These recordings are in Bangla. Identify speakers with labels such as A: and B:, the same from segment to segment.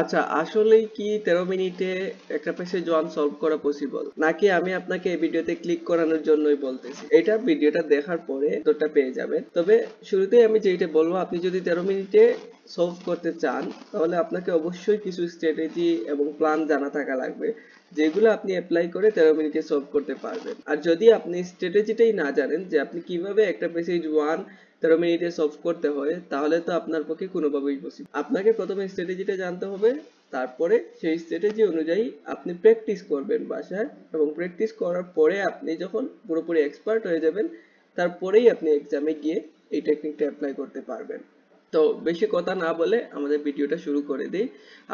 A: আচ্ছা আসলেই কি তেরো মিনিটে একটা পেশে ওয়ান সলভ করা পসিবল নাকি আমি আপনাকে এই ভিডিওতে ক্লিক করানোর জন্যই বলতেছি? এটা ভিডিওটা দেখার পরে উত্তরটা পেয়ে যাবে তবে শুরুতেই আমি যেটা বলব, আপনি যদি তেরো মিনিটে সলভ করতে চান, তাহলে আপনাকে অবশ্যই কিছু স্ট্র্যাটেজি এবং প্ল্যান জানা থাকা লাগবে। যেগুলো আপনি অ্যাপ্লাই করে তেরো মিনিটে সলভ করতে পারবেন। আর যদি আপনি স্ট্র্যাটেজিটাই না জানেন যে আপনি কীভাবে একটা প্যাসেজ ওয়ান তেরো মিনিটে সলভ করতে হয়, তাহলে তো আপনার পক্ষে কোনোভাবেই পসিবল আপনাকে প্রথমে স্ট্র্যাটেজিটা জানতে হবে, তারপরে সেই স্ট্র্যাটেজি অনুযায়ী আপনি প্র্যাকটিস করবেন বাসায় এবং প্র্যাকটিস করার পরে আপনি যখন পুরোপুরি এক্সপার্ট হয়ে যাবেন, তারপরেই আপনি এক্সামে গিয়ে এই টেকনিকটা অ্যাপ্লাই করতে পারবেন। তো বেশি কথা না বলে আমাদের ভিডিওটা শুরু করে দিই।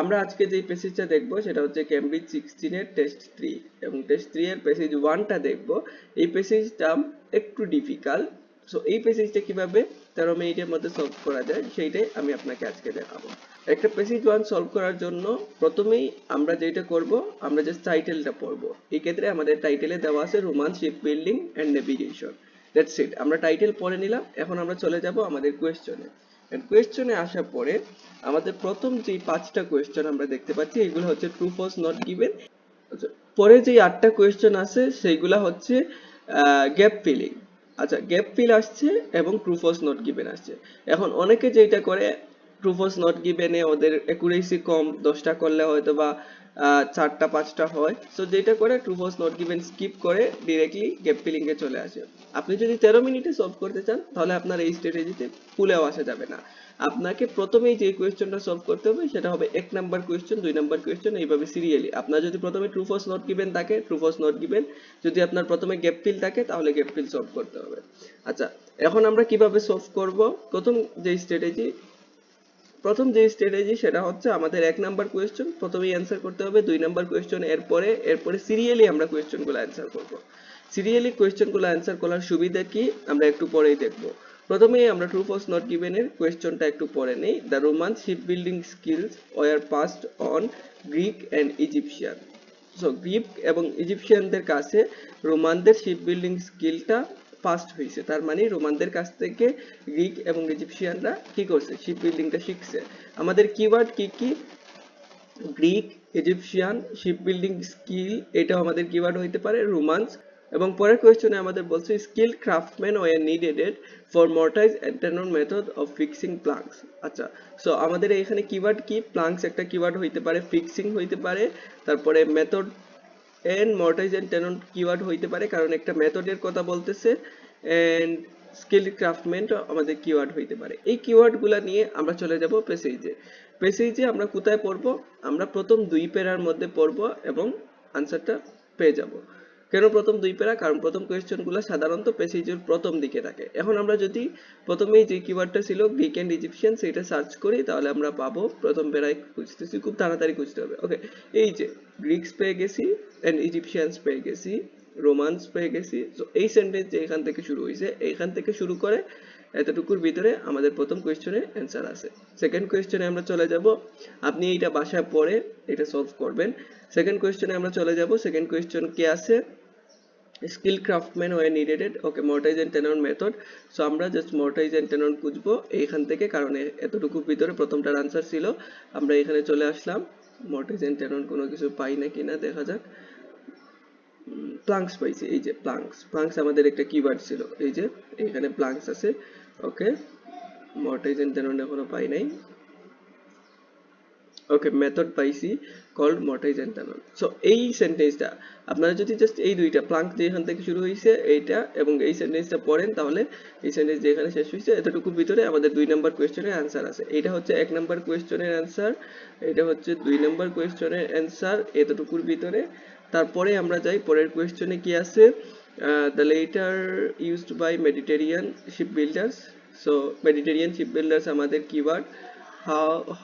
A: আমরা আজকে যে প্যাসেজটা দেখব সেটা হচ্ছে ক্যামব্রিজ সিক্সটিনের টেস্ট থ্রি এবং টেস্ট থ্রি এর প্যাসেজ ওয়ানটা দেখব। এই প্যাসেজটা একটু ডিফিকাল্ট সো এই প্যাসেজটা কীভাবে তেরো মিনিটের মধ্যে সলভ করা যায় সেইটাই আমি আপনাকে আজকে দেখাবো। একটা প্যাসেজ ওয়ান সলভ করার জন্য প্রথমেই আমরা যেটা করব, আমরা জাস্ট টাইটেলটা পড়ব। এই ক্ষেত্রে আমাদের টাইটেলে দেওয়া আছে Roman ship building and navigation that's it আমরা টাইটেল পড়ে নিলাম, এখন আমরা চলে যাব আমাদের কোয়েশ্চনে কোয়েশ্চনে আসার পরে আমাদের প্রথম যে পাঁচটা কোয়েশ্চন আমরা দেখতে পাচ্ছি, এগুলো হচ্ছে ট্রু ফলস নট গিভেন পরে যে আটটা কোয়েশ্চন আছে, সেইগুলা হচ্ছে গ্যাপ ফিলিং আচ্ছা গ্যাপ ফিল আসছে এবং ট্রু ফলস নট গিভেন আসছে। এখন অনেকে যেটা করে ট্রু ফলস নট গিভেনে ওদের অ্যাকুরেসি কম, দশটা করলে হয়তো বা চারটা, পাঁচটা হয়। সো যেটা করে true false not given skip করে ডিরেক্টলি গ্যাপ ফিলিং এ চলে আসে। আপনি যদি তেরো মিনিটে সলভ করতে চান, তাহলে আপনার এই স্ট্র্যাটেজিতে ভুলেও আসা যাবে না। আপনাকে প্রথমেই যে কোয়েশ্চনটা সলভ করতে হবে, সেটা হবে এক নাম্বার কোয়েশ্চেন দুই নাম্বার কোয়েশ্চেন এইভাবে সিরিয়ালি আপনার যদি প্রথমে ট্রু ফলস নট গিভেন থাকে ট্রু ফলস নট গিভেন যদি আপনার প্রথমে গ্যাপ ফিল থাকে, তাহলে গ্যাপ ফিল সলভ করতে হবে। আচ্ছা এখন আমরা কীভাবে সলভ করব? প্রথম যে স্ট্র্যাটেজি প্রথম যে স্ট্র্যাটেজি সেটা হচ্ছে আমাদের এক নাম্বার কোয়েশ্চন প্রথমেই অ্যান্সার করতে হবে, দুই নাম্বার কোয়েশ্চন এরপরে এরপরে সিরিয়ালি আমরা কোয়েশ্চনগুলো অ্যান্সার করব। সিরিয়ালি কোয়েশ্চনগুলো অ্যান্সার করার সুবিধা কি? আমরা একটু পরেই দেখব। প্রথমেই আমরা ট্রু ফলস নট গিভেন এর কোয়েশ্চনটা একটু পরে নেই। The Roman ship building skills were passed on Greek and Egyptian so Greek এবং ইজিপশিয়ানদের কাছে রোমানদের শিপ বিল্ডিং স্কিলটা ফাস্ট হয়েছে। তার মানে রোমানদের কাছ থেকে গ্রিক এবং ইজিপশিয়ানরা কি করছে? শিপ বিল্ডিংটা শিখছে। আমাদের কিওয়ার্ড কি কি? Greek, Egyptian ship building skill এটা আমাদের কিওয়ার্ড হইতে পারে, রোমান্স। এবং পরের কোয়েশ্চনে আমাদের বলছে skill craftsman were needed for mortise and method of fixing planks আচ্ছা সো আমাদের এখানে কিওয়ার্ড কি? প্লাঙ্কস একটা কিওয়ার্ড হইতে পারে ফিক্সিং হইতে পারে, তারপরে method and mortise and tenon keyword হইতে পারে, কারণ একটা মেথডের কথা বলতেছে এন্ড স্কিল ক্রাফটমেন্ট আমাদের কিওয়ার্ড হইতে পারে। এই কিওয়ার্ডগুলো নিয়ে আমরা চলে যাব পেসেজে পেসেজে আমরা কোথায় পড়ব? আমরা প্রথম দুই পেরার মধ্যে পড়ব এবং আনসারটা পেয়ে যাব। কেন প্রথম দুই পেরা কারণ প্রথম কোয়েশ্চেনগুলো সাধারণত পেসেজের প্রথম দিকে থাকে। এখন আমরা যদি প্রথমেই যে কিওয়ার্ডটা ছিল গ্রিক অ্যান্ড ইজিপশিয়ান সেটা সার্চ করি, তাহলে আমরা পাবো প্রথম পেরায় খুঁজতেছি, খুব তাড়াতাড়ি খুঁজতে হবে। ওকে এই যে গ্রিক্স পেয়ে গেছি অ্যান্ড ইজিপশিয়ানস পেয়ে গেছি রোমান্স পেয়ে গেছি। তো এই সেন্টেন্স যে এখান থেকে শুরু হয়েছে, এইখান থেকে শুরু করে এতটুকুর ভিতরে আমাদের প্রথম কোয়েশ্চনের অ্যান্সার আছে। সেকেন্ড কোয়েশ্চনে আমরা চলে যাব। আপনি এইটা বাসায় পড়ে এটা সলভ করবেন। সেকেন্ড কোয়েশ্চনে আমরা চলে যাব। সেকেন্ড কোয়েশ্চন কে আছে? Skill craftsman way needed okay mortise and tenon method so আমরা জাস্ট মর্টাইজ এন্ড টেনন খুঁজবো এইখান থেকে, কারণ এ- এতটুকুর ভিতরে প্রথমটার আনসার ছিল। আমরা এখানে চলে আসলাম। মর্টাইজ এন্ড টেনন কোনো কিছু পাই না কিনা, দেখা যাক। প্লাঙ্কস পাইছি, এই যে প্লাঙ্কস প্লাঙ্কস আমাদের একটা কিওয়ার্ড ছিল, এই যে এখানে প্লাঙ্কস আছে ওকে মর্টাইজ এন্ড টেনন এখনও পাই নাই। ওকে মেথড পাইছি called mortise and tenon so এই সেন্টেন্সটা আপনারা যদি জাস্ট এই দুইটা প্লাঙ্ক যে এখান থেকে শুরু হয়েছে এইটা এবং এই সেন্টেন্সটা পড়েন, তাহলে এই সেন্টেন্স যে এখানে শেষ হয়েছে এতটুকুর ভিতরে আমাদের দুই নাম্বার কোয়েশ্চনের অ্যান্সার আছে। এটা হচ্ছে এক নাম্বার কোয়েশ্চনের অ্যান্সার এটা হচ্ছে দুই নাম্বার কোয়েশ্চনের অ্যান্সার এতটুকুর ভিতরে। তারপরে আমরা যাই, পরের কোয়েশ্চনে কি আছে? The later used by Mediterranean ship builders so Mediterranean ship builders আমাদের কিওয়ার্ড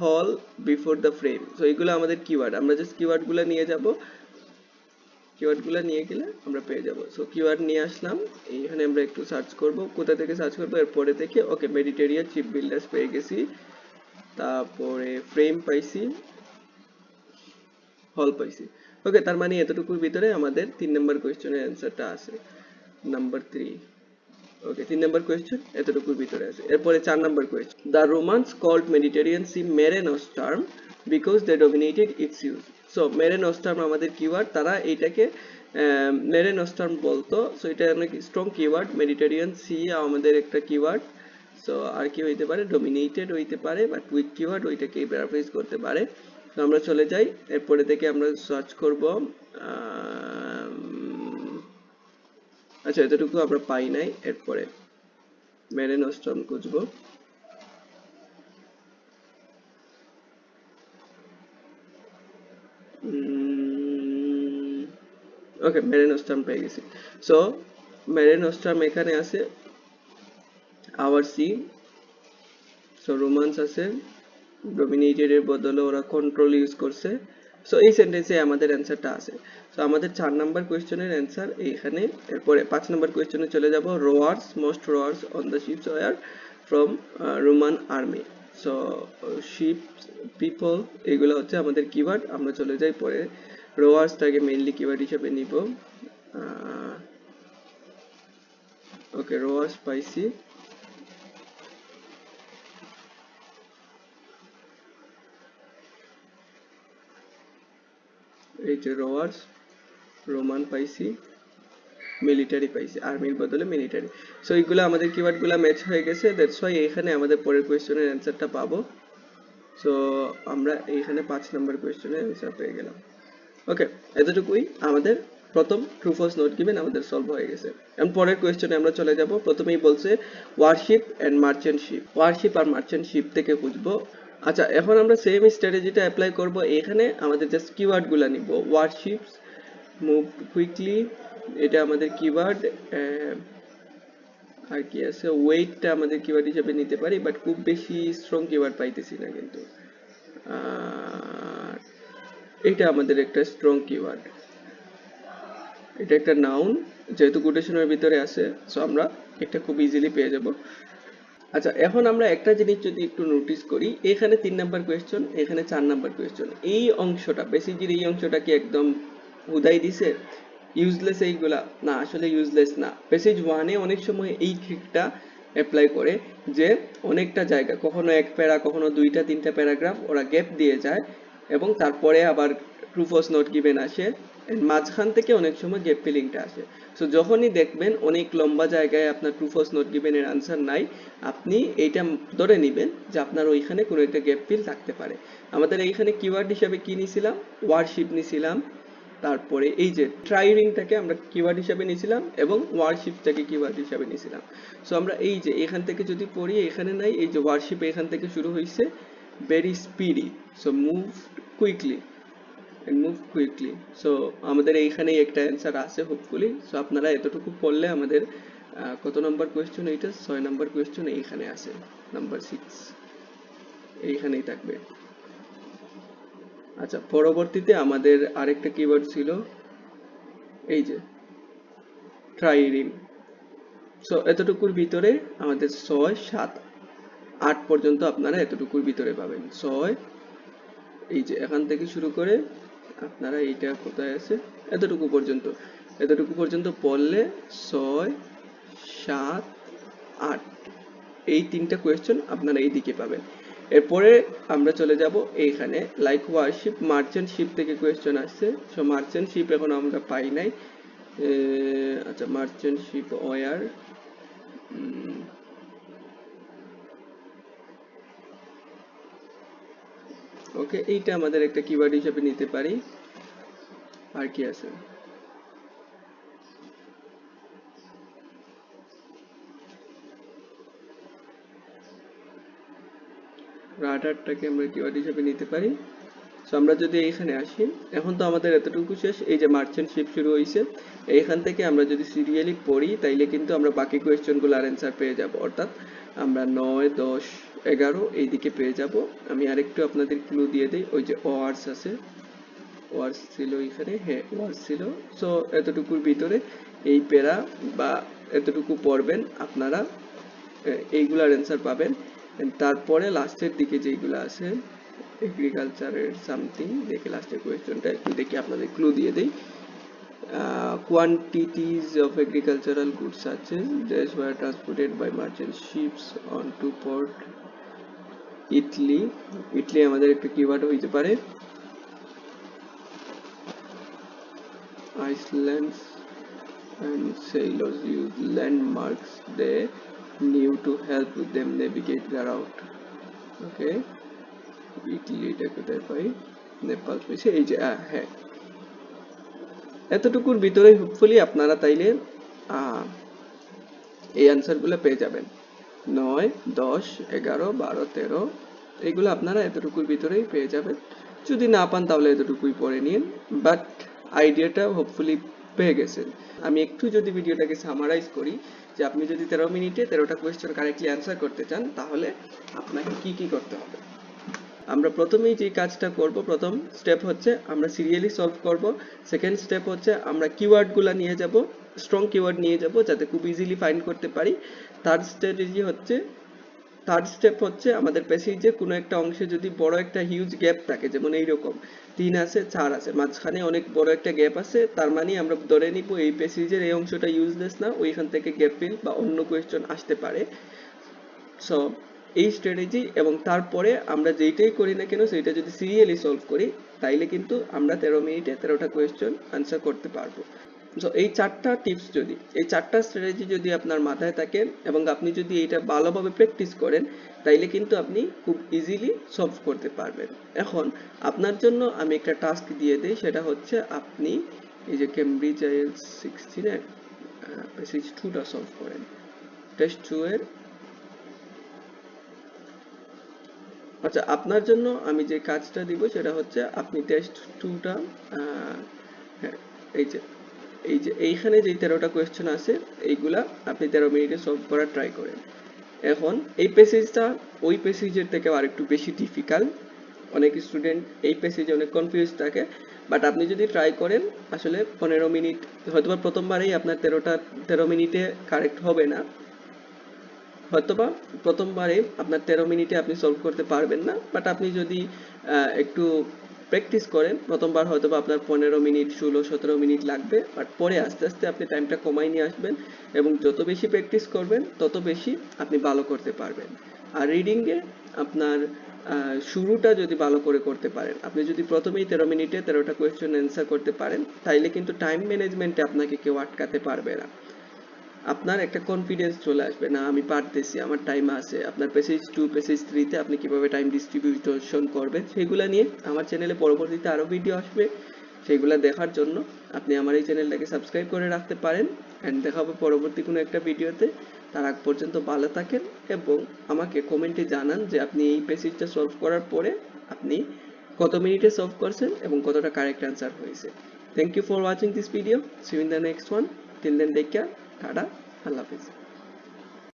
A: হল বিফোর দ্য ফ্রেম সো এগুলো আমাদের কিওয়ার্ড আমরা জাস্ট কিওয়ার্ডগুলো নিয়ে যাব। কিওয়ার্ডগুলো নিয়ে গেলে আমরা পেয়ে যাব। সো কিওয়ার্ড নিয়ে আসলাম। এইখানে আমরা একটু সার্চ করব। কোথা থেকে সার্চ করব? এরপরে থেকে ওকে মেডিটেরিয়ান শিপ বিল্ডার্স পেয়ে গেছি। তারপরে ফ্রেম পাইছি। হল পাইছি। ওকে তার মানে এতটুকুর ভিতরে আমাদের তিন নম্বর কোয়েশ্চনের অ্যান্সারটা আছে। নাম্বার থ্রি ওকে তিন নম্বর কোয়েশ্চেন এতটুকুর ভিতরে আছে। এরপরে চার নম্বর question the Romans called Mediterranean sea Mare Nostrum because they dominated its use so Mare Nostrum আমাদের কিওয়ার্ড তারা এইটাকে মেরে নস্টার্ম বলতো। সো এটা অনেক স্ট্রং কিওয়ার্ড মেডিটেরিয়ান সি আমাদের একটা কিওয়ার্ড সো আর কি হইতে পারে? ডমিনেটেড হইতে পারে বাট উইক কিওয়ার্ড ওইটাকে প্যারাফ্রেজ করতে পারে। তো আমরা চলে যাই। এরপরে থেকে আমরা সার্চ করব আচ্ছা এতটুকু আমরা পাই নাই। এরপরে মেরে নস্ট্রম খুঁজবো। ওকে, মেরে পেয়ে গেছি। সো মেরে এখানে আছে। আওয়ার সি সো রোমান্স আছে। ডমিনেটেড এর বদলে ওরা কন্ট্রোল ইউজ করছে। সো এই সেন্টেন্সে আমাদের অ্যান্সারটা আছে। সো আমাদের চার নাম্বার কোয়েশ্চেনের অ্যান্সার এইখানে এরপরে পাঁচ নাম্বার কোয়েশ্চেনে চলে যাব। Rowers most rowers on the ships were from Roman army so ship people এগুলো হচ্ছে আমাদের কিওয়ার্ড আমরা চলে যাই পরে। রোয়ার্সটাকে মেইনলি কিওয়ার্ড হিসেবে নিব। ওকে রোয়ার্স পাইছি এই যে রোয়ার্স রোমান পাইছি, মিলিটারি পাইছি, আর্মির বদলে মিলিটারি। সো এইগুলো আমাদের কিওয়ার্ডগুলো ম্যাচ হয়ে গেছে দ্যাটস ওয়াই এখানে আমাদের পরের কোয়েশ্চেনের অ্যান্সারটা পাবো। সো আমরা এইখানে পাঁচ নম্বর কোয়েশ্চেনের অ্যান্সার পেয়ে গেলাম। ওকে এতটুকুই আমাদের প্রথম ট্রু ফলস নোট গিভেন আমাদের সলভ হয়ে গেছে। এখন পরের কোয়েশ্চেনে আমরা চলে যাব। প্রথমেই বলছে warship and merchant ship warship R merchant ship থেকে খুঁজবো। আচ্ছা এখন আমরা সেম স্ট্র্যাটেজিটা অ্যাপ্লাই করব। এখানে আমাদের জাস্ট কিওয়ার্ডগুলো নিব। ওয়ারশিপস মুভ কুইকলি এটা আমাদের কিওয়ার্ড আর কি আছে? ওয়েটটা আমাদের কিওয়ার্ড হিসেবে নিতে পারি বাট খুব বেশি স্ট্রং কিওয়ার্ড পাইতেছি না কিন্তু। এটা আমাদের একটা স্ট্রং কিওয়ার্ড এটা একটা নাউন যেহেতু কোটেশনের ভিতরে আছে সো আমরা এটা খুব ইজিলি পেয়ে যাব। আচ্ছা এখন আমরা একটা জিনিস যদি একটু নোটিস করি, এখানে তিন নাম্বার কোয়েশ্চন এখানে চার নাম্বার কোয়েশ্চন এই অংশটা বেসিকের এই অংশটা কি একদম হুদাই দিছে? ইউজলেস এইগুলা? না, আসলে ইউজলেস না। পেসেজ ওয়ানে অনেক সময় এই ট্রিকটা অ্যাপ্লাই করে যে অনেকটা জায়গা, কখনো এক প্যারা, কখনো দুইটা, তিনটা প্যারাগ্রাফ ওরা গ্যাপ দিয়ে যায় এবং তারপরে আবার ট্রুফস নোট গিভেন আসে। মাঝখান থেকে অনেক সময় গ্যাপ ফিলিংটা আসে। সো যখনই দেখবেন অনেক লম্বা জায়গায় আপনার ট্রুফস নোট গিভেনের আনসার নাই, আপনি এইটা ধরে নেবেন যে আপনার ওইখানে কোনো একটা গ্যাপ ফিল থাকতে পারে। আমাদের এইখানে কিওয়ার্ড হিসাবে কি নিছিলাম? ওয়ারশিপ নিছিলাম। তারপরে এই যে ট্রাইরিংটাকে আমরা কিওয়ার্ড হিসাবে নিয়েছিলাম এবং ওয়ারশিপটাকে কিওয়ার্ড হিসাবে নিয়েছিলাম সো আমরা এই যে এখান থেকে যদি পড়ি, এখানে নাই, এই যে ওয়ারশিপ এখান থেকে শুরু হয়েছে very speedy so move quickly move quickly so আমাদের এইখানেই একটা অ্যান্সার আছে হোপফুলি সো আপনারা এতটুকু পড়লে আমাদের কত নম্বর কোয়েশ্চেন এইটা? ছয় নম্বর কোয়েশ্চেন এইখানে আছে নাম্বার সিক্স এইখানেই থাকবে। আচ্ছা পরবর্তীতে আমাদের আরেকটা কিওয়ার্ড ছিল, এই যে ট্রাইরিম সো এতটুকুর ভিতরে আমাদের ছয়, সাত, আট পর্যন্ত আপনারা এতটুকুর ভিতরে পাবেন। ছয়, এই যে, এখান থেকে শুরু করে আপনারা এইটা কোথায় আছে? এতটুকু পর্যন্ত। এতটুকু পর্যন্ত পড়লে ছয়, সাত, আট, এই তিনটা কোয়েশ্চেন আপনারা এই দিকে পাবেন। এরপরে আমরা চলে যাব এইখানে। লাইক ওয়ারশিপ মার্চেন্ট শিপ থেকে কোয়েশ্চেন আসছে। সো মার্চেন্ট শিপ এখন আমরা পাই নাই। আচ্ছা মার্চেন্ট শিপ ওয়ার ওকে এইটা আমাদের একটা কিওয়ার্ড হিসেবে নিতে পারি। আর কি আছে? রাডারটাকে আমরা কিওয়ার্ড হিসেবে নিতে পারি। সো আমরা যদি এইখানে আসি, এখন তো আমাদের এতটুকু শেষ, এই যে মার্চেন্ট শিপ শুরু হয়েছে এইখান থেকে আমরা যদি সিরিয়ালি পড়ি, তাইলে কিন্তু আমরা বাকি কোয়েশ্চেনগুলোর অ্যান্সার পেয়ে যাব। অর্থাৎ আমরা নয়, দশ এগারো এই দিকে পেয়ে যাব। আমি আরেকটু আপনাদের ক্লু দিয়ে দিই, ওই যে ওয়ার্স আছে। ওয়ার্স ছিল এখানে হ্যাঁ ওয়ার্স ছিল। সো এতটুকুর ভিতরে এই প্যারা বা এতটুকু পড়বেন আপনারা এইগুলার অ্যান্সার পাবেন। তারপরে লাস্টের দিকে যেগুলো আছে এগ্রিকালচারের সামথিং দেখে লাস্টের কোয়েশ্চনটা একটু দেখি আপনাদের ক্লু দিয়ে দিই। quantities of agricultural goods such as these were transported by merchant ships onto port Italy Italy আমাদের একটা কিওয়ার্ড হইতে পারে। Iceland's and sailors used landmarks they knew to help them navigate the route. Okay, ইটলিটা কোথায় পাই? নেপাল পেয়েছে এই যে হ্যাঁ। এতটুকুর ভিতরে হোপফুলি আপনারা তাইলে এই অ্যান্সারগুলো পেয়ে যাবেন। নয়, দশ, এগারো, বারো, তেরো, এগুলো আপনারা এতটুকুর ভিতরেই পেয়ে যাবেন। যদি না পান তাহলে এতটুকুই পড়ে নিন বাট আইডিয়াটা হোপফুলি পেয়ে গেছেন। আমি একটু যদি ভিডিওটাকে সামারাইজ করি, যে আপনি যদি তেরো মিনিটে তেরোটা কোয়েশ্চেন কারেক্টলি অ্যান্সার করতে চান, তাহলে আপনাকে কি কি করতে হবে? আমরা প্রথমেই যে কাজটা করব, প্রথম স্টেপ হচ্ছে আমরা সিরিয়ালি সলভ করব। সেকেন্ড স্টেপ হচ্ছে আমরা কিওয়ার্ডগুলো নিয়ে যাব। স্ট্রং কিওয়ার্ড নিয়ে যাব যাতে খুব ইজিলি ফাইন্ড করতে পারি। থার্ড স্ট্র্যাটেজি হচ্ছে থার্ড স্টেপ হচ্ছে আমাদের প্যাসেজে কোনো একটা অংশে যদি বড় একটা হিউজ গ্যাপ থাকে, যেমন এইরকম, তিন আছে, চার আছে, মাঝখানে অনেক বড় একটা গ্যাপ আছে, তার মানে আমরা ধরে নিব এই প্যাসেজের এই অংশটা ইউজলেস না, ওইখান থেকে গ্যাপ ফিল বা অন্য কোয়েশ্চন আসতে পারে। সো এই স্ট্র্যাটেজি এবং তারপরে আমরা যেইটাই করি না কেন, সেটা যদি সিরিয়ালি সলভ করি, তাইলে কিন্তু আমরা তেরো মিনিটে তেরোটা কোয়েশ্চন আনসার করতে পারব। সো এই চারটা টিপস যদি, এই চারটা স্ট্র্যাটেজি যদি আপনার মাথায় থাকে এবং আপনি যদি এটা ভালোভাবে প্র্যাকটিস করেন, তাইলে কিন্তু আপনি খুব ইজিলি সলভ করতে পারবেন। এখন, আপনার জন্য আমি একটা টাস্ক দিয়ে দিই, সেটা হচ্ছে আপনি এই যে কেমব্রিজ আইএলস সিক্সটিনের প্যাসেজ টুটা সলভ করেন। টেস্ট টু এর আচ্ছা আপনার জন্য আমি যে কাজটা দিব, সেটা হচ্ছে আপনি টেস্ট টুটা হ্যাঁ এই যে এই যে এইখানে যে তেরোটা কোয়েশ্চেন আছে, এইগুলা আপনি তেরো মিনিটে সলভ করার ট্রাই করেন। এখন এই প্যাসেজটা ওই প্যাসেজের থেকে আর একটু বেশি ডিফিকাল্ট অনেক স্টুডেন্ট এই প্যাসেজে অনেক কনফিউজ থাকে। বাট আপনি যদি ট্রাই করেন, আসলে পনেরো মিনিট হয়তোবা প্রথমবারেই আপনার তেরোটা, তেরো মিনিটে কারেক্ট হবে না। হয়তোবা প্রথমবারে আপনার তেরো মিনিটে আপনি সলভ করতে পারবেন না। বাট আপনি যদি একটু প্র্যাকটিস করেন, প্রথমবার হয়তো বা আপনার পনেরো মিনিট, ষোলো, সতেরো মিনিট লাগবে বাট পরে আস্তে আস্তে আপনি টাইমটা কমাই নিয়ে আসবেন এবং যত বেশি প্র্যাকটিস করবেন, তত বেশি আপনি ভালো করতে পারবেন। আর রিডিংয়ে আপনার শুরুটা যদি ভালো করে করতে পারেন, আপনি যদি প্রথমেই তেরো মিনিটে তেরোটা কোয়েশ্চেন অ্যান্সার করতে পারেন, তাইলে কিন্তু টাইম ম্যানেজমেন্টে আপনাকে কেউ আটকাতে পারবে না। আপনার একটা কনফিডেন্স চলে আসবে, না, আমি পারতেছি, আমার টাইম আছে। আপনার পেসেজ টু পেসেজ থ্রিতে আপনি কীভাবে টাইম ডিস্ট্রিবিউশন করবেন, সেগুলো নিয়ে আমার চ্যানেলে পরবর্তীতে আরও ভিডিও আসবে, সেগুলো দেখার জন্য আপনি আমার এই চ্যানেলটাকে সাবস্ক্রাইব করে রাখতে পারেন। অ্যান্ড দেখা হবে পরবর্তী কোনো একটা ভিডিওতে তার আগ পর্যন্ত ভালো থাকেন এবং আমাকে কমেন্টে জানান যে আপনি এই পেসেজটা সলভ করার পরে আপনি কত মিনিটে সলভ করছেন এবং কতটা কারেক্ট অ্যান্সার হয়েছে। Thank you for watching this video see in the next one till then take care tata Allah Hafiz